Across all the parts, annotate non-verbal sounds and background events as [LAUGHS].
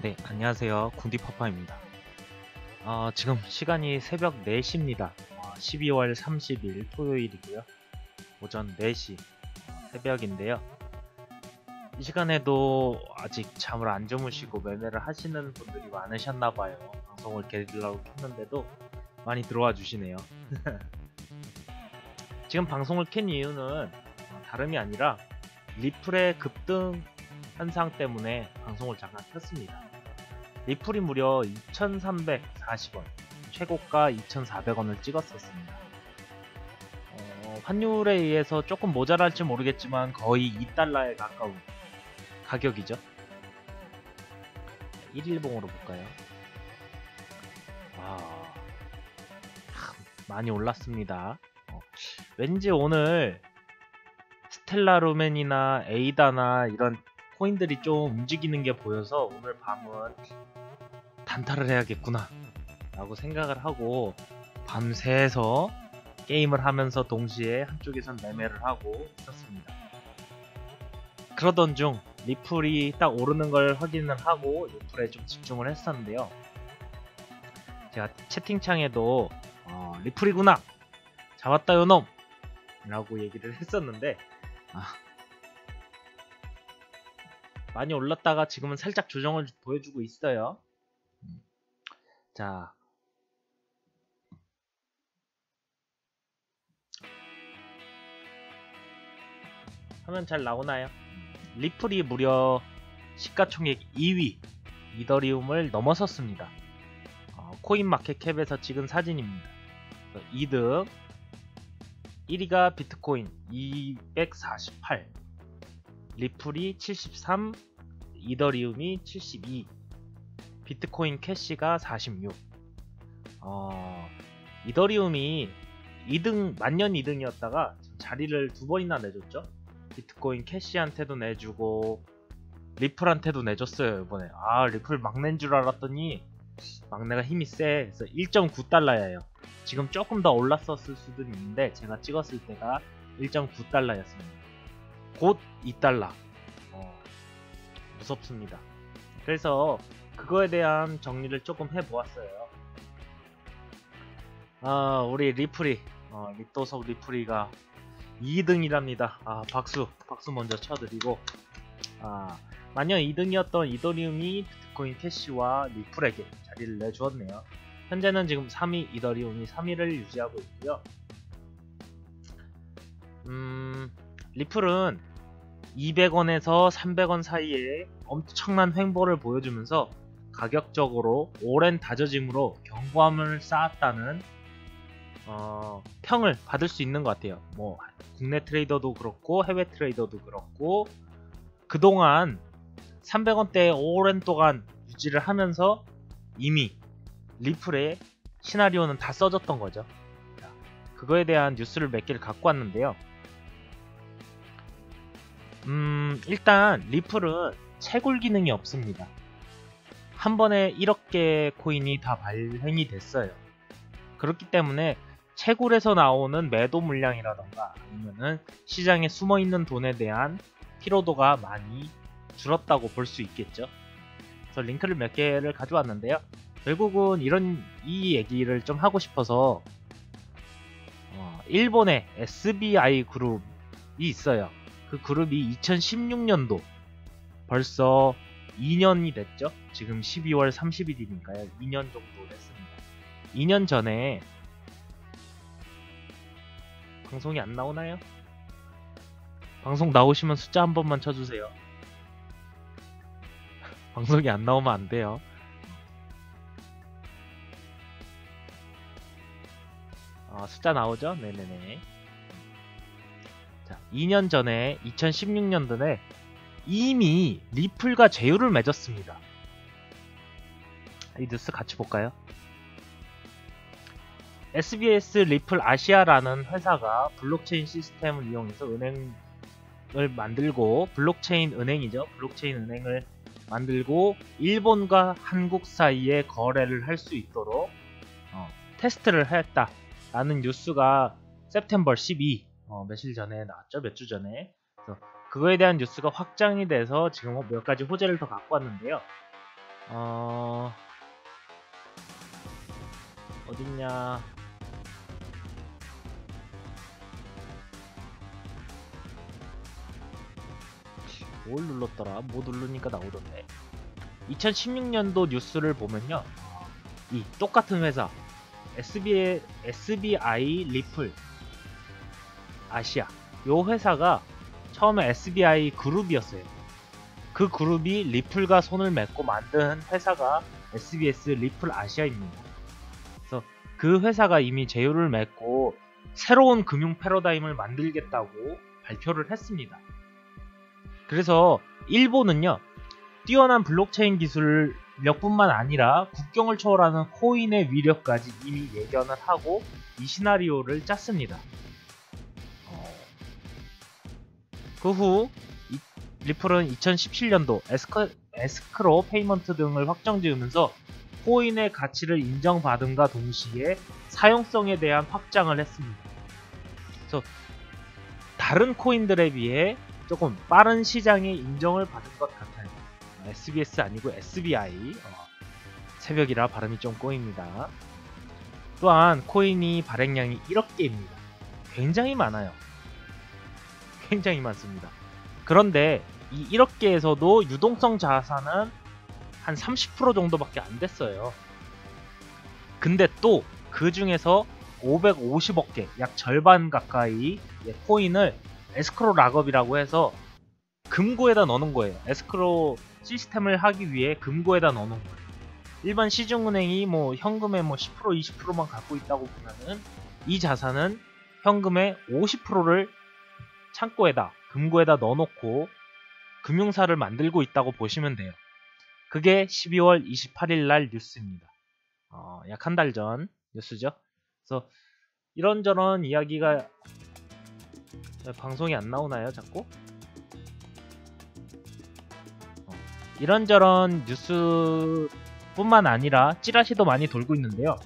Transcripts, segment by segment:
네, 안녕하세요. 군디파파입니다. 어, 지금 시간이 새벽 4시입니다. 어, 12월 30일 토요일이고요. 오전 4시 새벽인데요. 이 시간에도 아직 잠을 안 주무시고 매매를 하시는 분들이 많으셨나 봐요. 방송을 게릴라로 켰는데도 많이 들어와 주시네요. [LAUGHS] 지금 방송을 켠 이유는 다름이 아니라 리플의 급등 현상 때문에 방송을 잠깐 켰습니다. 리플이 무려 2,340원, 최고가 2,400원을 찍었었습니다. 어, 환율에 의해서 조금 모자랄지 모르겠지만 거의 2달러에 가까운 가격이죠. 1일봉으로 볼까요? 와, 많이 올랐습니다. 어, 왠지 오늘 스텔라 루멘이나 에이다나 이런 코인들이 좀 움직이는 게 보여서 오늘 밤은 단타를 해야겠구나 라고 생각을 하고 밤새서 게임을 하면서 동시에 한쪽에선 매매를 하고 있었습니다. 그러던 중 리플이 딱 오르는 걸 확인을 하고 리플에 좀 집중을 했었는데요. 제가 채팅창에도 어, 리플이구나 잡았다 요놈 라고 얘기를 했었는데 아, 많이 올랐다가 지금은 살짝 조정을 보여주고 있어요. 자. 화면 잘 나오나요? 리플이 무려 시가총액 2위 이더리움을 넘어섰습니다. 어, 코인마켓캡에서 찍은 사진입니다. 2등 1위가 비트코인 248 리플이 73 이더리움이 72 비트코인 캐시가 46. 어, 이더리움이 2등, 만년 2등이었다가 자리를 두 번이나 내줬죠. 비트코인 캐시한테도 내주고, 리플한테도 내줬어요, 이번에. 아, 리플 막낸 줄 알았더니, 막내가 힘이 세. 그래서 1.9달러예요. 지금 조금 더 올랐었을 수도 있는데, 제가 찍었을 때가 1.9달러였습니다. 곧 2달러. 어, 무섭습니다. 그래서 그거에 대한 정리를 조금 해보았어요. 아, 우리 리프리, 어, 리또석 리프리가 2등이랍니다. 아, 박수, 박수 먼저 쳐드리고, 아, 만년 2등이었던 이더리움이 비트코인 캐시와 리플에게 자리를 내주었네요. 현재는 지금 3위 이더리움이 3위를 유지하고 있고요. 음, 리플은 200원에서 300원 사이에 엄청난 횡보를 보여주면서 가격적으로 오랜 다져짐으로 경고함을 쌓았다는 어, 평을 받을 수 있는 것 같아요. 뭐 국내 트레이더도 그렇고 해외 트레이더도 그렇고 그동안 300원대에 오랜 동안 유지를 하면서 이미 리플의 시나리오는 다 써졌던 거죠. 그거에 대한 뉴스를 몇 개를 갖고 왔는데요. 음, 일단 리플은 채굴 기능이 없습니다. 한 번에 1억 개 코인이 다 발행이 됐어요. 그렇기 때문에 채굴에서 나오는 매도 물량이라던가 아니면은 시장에 숨어 있는 돈에 대한 피로도가 많이 줄었다고 볼 수 있겠죠. 그래서 링크를 몇 개를 가져왔는데요. 결국은 이런 이 얘기를 좀 하고 싶어서 어, 일본의 SBI 그룹이 있어요. 그 그룹이 2016년도 벌써 2년이 됐죠. 지금 12월 30일이니까요. 2년 정도 됐습니다. 2년 전에 방송이 안 나오나요? 방송 나오시면 숫자 한 번만 쳐주세요. [LAUGHS] 방송이 안 나오면 안 돼요. 아, 숫자 나오죠? 네네네. 자, 2년 전에 2016년도에 이미 리플과 제휴를 맺었습니다. 이 뉴스 같이 볼까요? SBS 리플 아시아라는 회사가 블록체인 시스템을 이용해서 은행을 만들고 블록체인 은행이죠. 블록체인 은행을 만들고 일본과 한국 사이에 거래를 할 수 있도록 어, 테스트를 했다라는 뉴스가 세프템버 12 어, 며칠 전에 나왔죠. 몇 주 전에. 그래서 그거에 대한 뉴스가 확장이 돼서 지금 몇 가지 호재를 더 갖고 왔는데요. 어 어딨냐 뭘 눌렀더라 뭐 누르니까 나오던데 2016년도 뉴스를 보면요 이 똑같은 회사 SBI, SBI 리플 아시아. 요 회사가 처음에 SBI 그룹이었어요. 그 그룹이 리플과 손을 맺고 만든 회사가 SBS 리플 아시아입니다. 그래서 그 회사가 이미 제휴를 맺고 새로운 금융 패러다임을 만들겠다고 발표를 했습니다. 그래서 일본은요 뛰어난 블록체인 기술력뿐만 아니라 국경을 초월하는 코인의 위력까지 이미 예견을 하고 이 시나리오를 짰습니다. 그 후 리플은 2017년도 에스크, 에스크로 페이먼트 등을 확정지으면서 코인의 가치를 인정받음과 동시에 사용성에 대한 확장을 했습니다. 그래서 다른 코인들에 비해 조금 빠른 시장에 인정을 받은 것 같아요. SBS 아니고 SBI 어, 새벽이라 발음이 좀 꼬입니다. 또한 코인이 발행량이 1억 개입니다. 굉장히 많아요. 굉장히 많습니다. 그런데 이 1억 개에서도 유동성 자산은 한 30% 정도밖에 안 됐어요. 근데 또 그 중에서 550억 개, 약 절반 가까이 코인을 에스크로 락업이라고 해서 금고에다 넣는 거예요. 에스크로 시스템을 하기 위해 금고에다 넣는 거예요. 일반 시중은행이 뭐 현금의 뭐 10% 20%만 갖고 있다고 보면은 이 자산은 현금의 50%를 창고에다 금고에다 넣어놓고 금융사를 만들고 있다고 보시면 돼요. 그게 12월 28일 날 뉴스입니다. 어, 약 한 달 전 뉴스죠. 그래서 이런저런 이야기가 방송이 안 나오나요, 자꾸? 어, 이런저런 뉴스뿐만 아니라 찌라시도 많이 돌고 있는데요.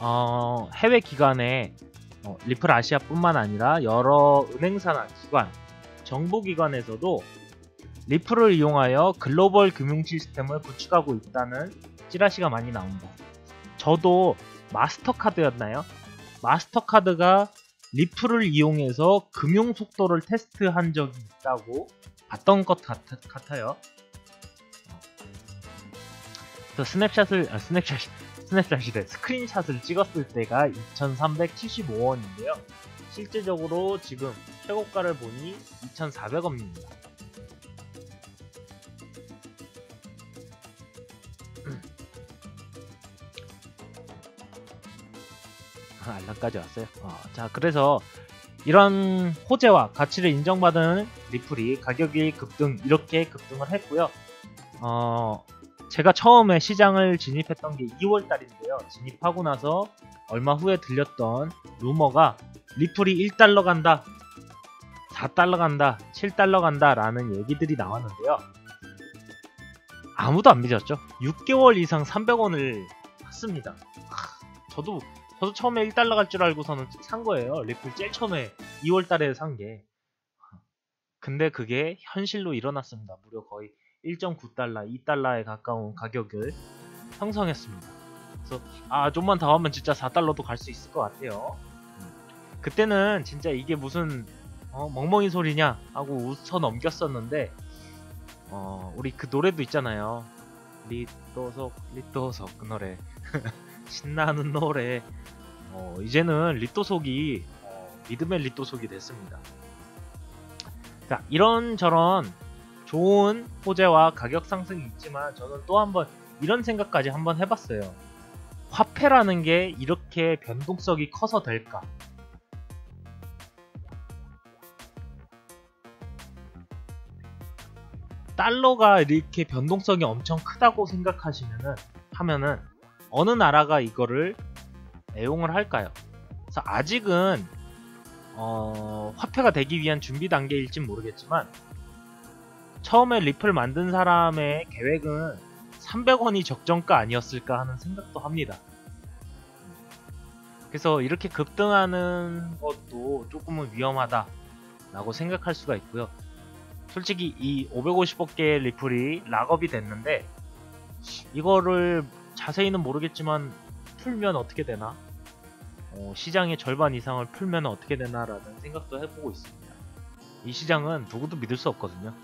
어, 해외 기관에 어, 리플 아시아뿐만 아니라 여러 은행사나 기관, 정보기관에서도 리플을 이용하여 글로벌 금융 시스템을 구축하고 있다는 찌라시가 많이 나옵니다. 저도 마스터카드였나요? 마스터카드가 리플을 이용해서 금융 속도를 테스트한 적이 있다고 봤던 것 같, 아요 스냅샷을 아, 스냅샷 스냅샷이래 스크린샷을 찍었을 때가 2,375원인데요. 실제적으로 지금 최고가를 보니 2,400원입니다. 알람까지 왔어요. 어, 자, 그래서 이런 호재와 가치를 인정받은 리플이 가격이 급등 이렇게 급등을 했고요. 어, 제가 처음에 시장을 진입했던 게 2월 달인데요. 진입하고 나서 얼마 후에 들렸던 루머가 리플이 1달러 간다, 4달러 간다, 7달러 간다 라는 얘기들이 나왔는데요. 아무도 안 믿었죠. 6개월 이상 300원을 샀습니다. 저도 저도 처음에 1달러 갈 줄 알고서는 산 거예요. 리플 제일 처음에 2월 달에 산 게. 근데 그게 현실로 일어났습니다. 무려 거의 1.9달러, 2달러에 가까운 가격을 형성했습니다. 그래서 아 좀만 더 하면 진짜 4달러도 갈 수 있을 것 같아요. 그때는 진짜 이게 무슨 어, 멍멍이 소리냐 하고 웃어 넘겼었는데 어, 우리 그 노래도 있잖아요. 리또석 리또석 그 노래 [LAUGHS] 신나는 노래 어, 이제는 리또속이 어, 믿음의 리또속이 됐습니다. 자 이런저런 좋은 호재와 가격 상승이 있지만 저는 또 한번 이런 생각까지 한번 해봤어요. 화폐라는 게 이렇게 변동성이 커서 될까? 달러가 이렇게 변동성이 엄청 크다고 생각하시면은 하면은 어느 나라가 이거를 애용을 할까요? 그래서 아직은 어, 화폐가 되기 위한 준비 단계일진 모르겠지만 처음에 리플 만든 사람의 계획은 300원이 적정가 아니었을까 하는 생각도 합니다. 그래서 이렇게 급등하는 것도 조금은 위험하다 라고 생각할 수가 있고요. 솔직히 이 550억 개의 리플이 락업이 됐는데 이거를 자세히는 모르겠지만 풀면 어떻게 되나? 어, 시장의 절반 이상을 풀면 어떻게 되나라는 생각도 해보고 있습니다. 이 시장은 누구도 믿을 수 없거든요.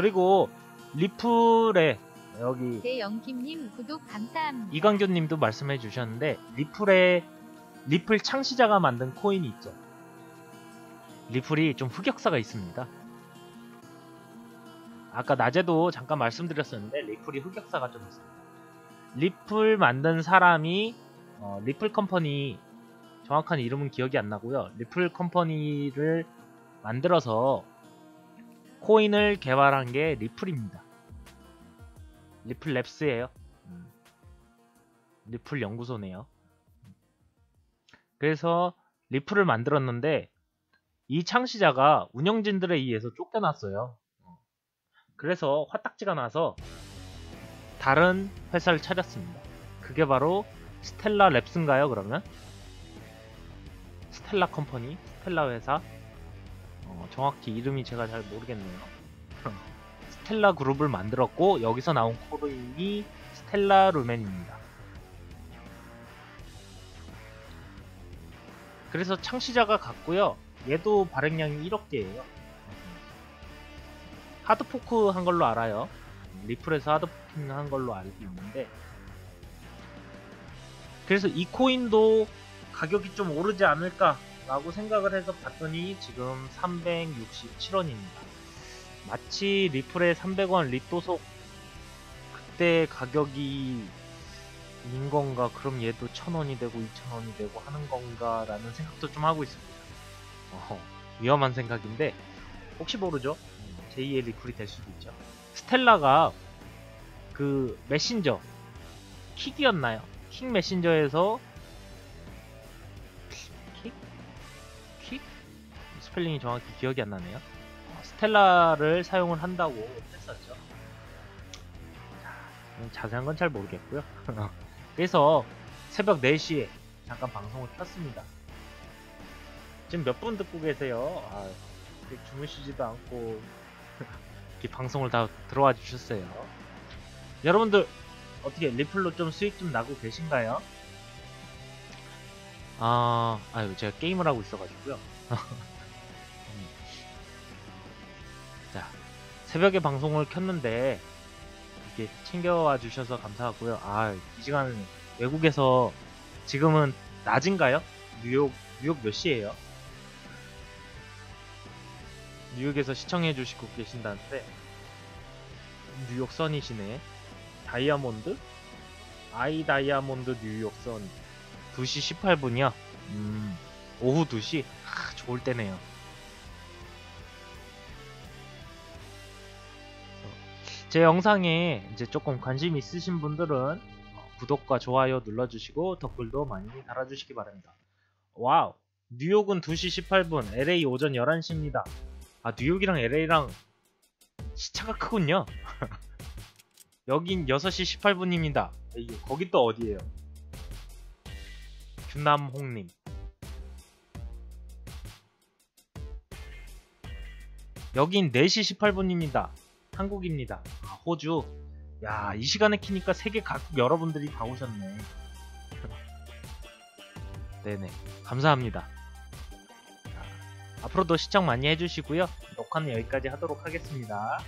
자, 그리고 리플에 여기 대영김님 구독 감사합니다. 이광교님도 말씀해 주셨는데 리플에 리플 창시자가 만든 코인이 있죠. 리플이 좀 흑역사가 있습니다. 아까 낮에도 잠깐 말씀드렸었는데 리플이 흑역사가 좀 있습니다. 리플 만든 사람이 어, 리플 컴퍼니 정확한 이름은 기억이 안 나고요. 리플 컴퍼니를 만들어서 코인을 개발한 게 리플입니다. 리플 랩스예요. 음. 리플 연구소네요. 그래서 리플을 만들었는데 이 창시자가 운영진들에 의해서 쫓겨났어요. 그래서 화딱지가 나서 다른 회사를 차렸습니다. 그게 바로 스텔라 랩스인가요, 그러면? 스텔라 컴퍼니, 스텔라 회사. 어, 정확히 이름이 제가 잘 모르겠네요. [LAUGHS] 스텔라 그룹을 만들었고 여기서 나온 코인이 스텔라 루멘입니다. 그래서 창시자가 같고요. 얘도 발행량이 1억 개예요. 하드포크 한 걸로 알아요. 리플에서 하드포킹 한 걸로 알고 있는데 그래서 이 코인도 가격이 좀 오르지 않을까 라고 생각을 해서 봤더니 지금 367원입니다. 마치 리플의 300원 리또속 그때 가격이 인 건가 그럼 얘도 1000원이 되고 2000원이 되고 하는 건가 라는 생각도 좀 하고 있습니다. 어, 위험한 생각인데 혹시 모르죠? 제2의 리플이 될 수도 있죠. 스텔라가 그 메신저 킥이었나요? 킥 메신저에서 스펠링이 정확히 기억이 안 나네요. 어, 스텔라를 사용을 한다고 했었죠. 자, 자세한 건 잘 모르겠고요. [LAUGHS] 그래서 새벽 4시에 잠깐 방송을 켰습니다. 지금 몇 분 듣고 계세요? 아, 주무시지도 않고 [LAUGHS] 이렇게 방송을 다 들어와 주셨어요. 여러분들 어떻게 리플로 좀 수익 좀 나고 계신가요? 아, 아유 제가 게임을 하고 있어가지고요. [LAUGHS] 자, 새벽에 방송을 켰는데 이렇게 챙겨와 주셔서 감사하고요. 아, 이 시간 외국에서 지금은 낮인가요? 뉴욕 뉴욕 몇 시예요? 뉴욕에서 시청해 주시고 계신다는데 뉴욕 선이시네 다이아몬드? 아이 다이아몬드 뉴욕 선 2시 18분이요 음, 오후 2시? 아, 좋을 때네요 제 영상에 이제 조금 관심 있으신 분들은 구독과 좋아요 눌러주시고 댓글도 많이 달아주시기 바랍니다. 와우 뉴욕은 2시 18분 LA 오전 11시입니다. 아 뉴욕이랑 LA랑 시차가 크군요. [LAUGHS] 여긴 6시 18분입니다. 거기 또 어디에요? 규남홍님. 여긴 4시 18분입니다. 한국입니다. 아, 호주 야 이 시간에 키니까 세계 각국 여러분들이 다 오셨네 네네 감사합니다 앞으로도 시청 많이 해주시고요. 녹화는 여기까지 하도록 하겠습니다.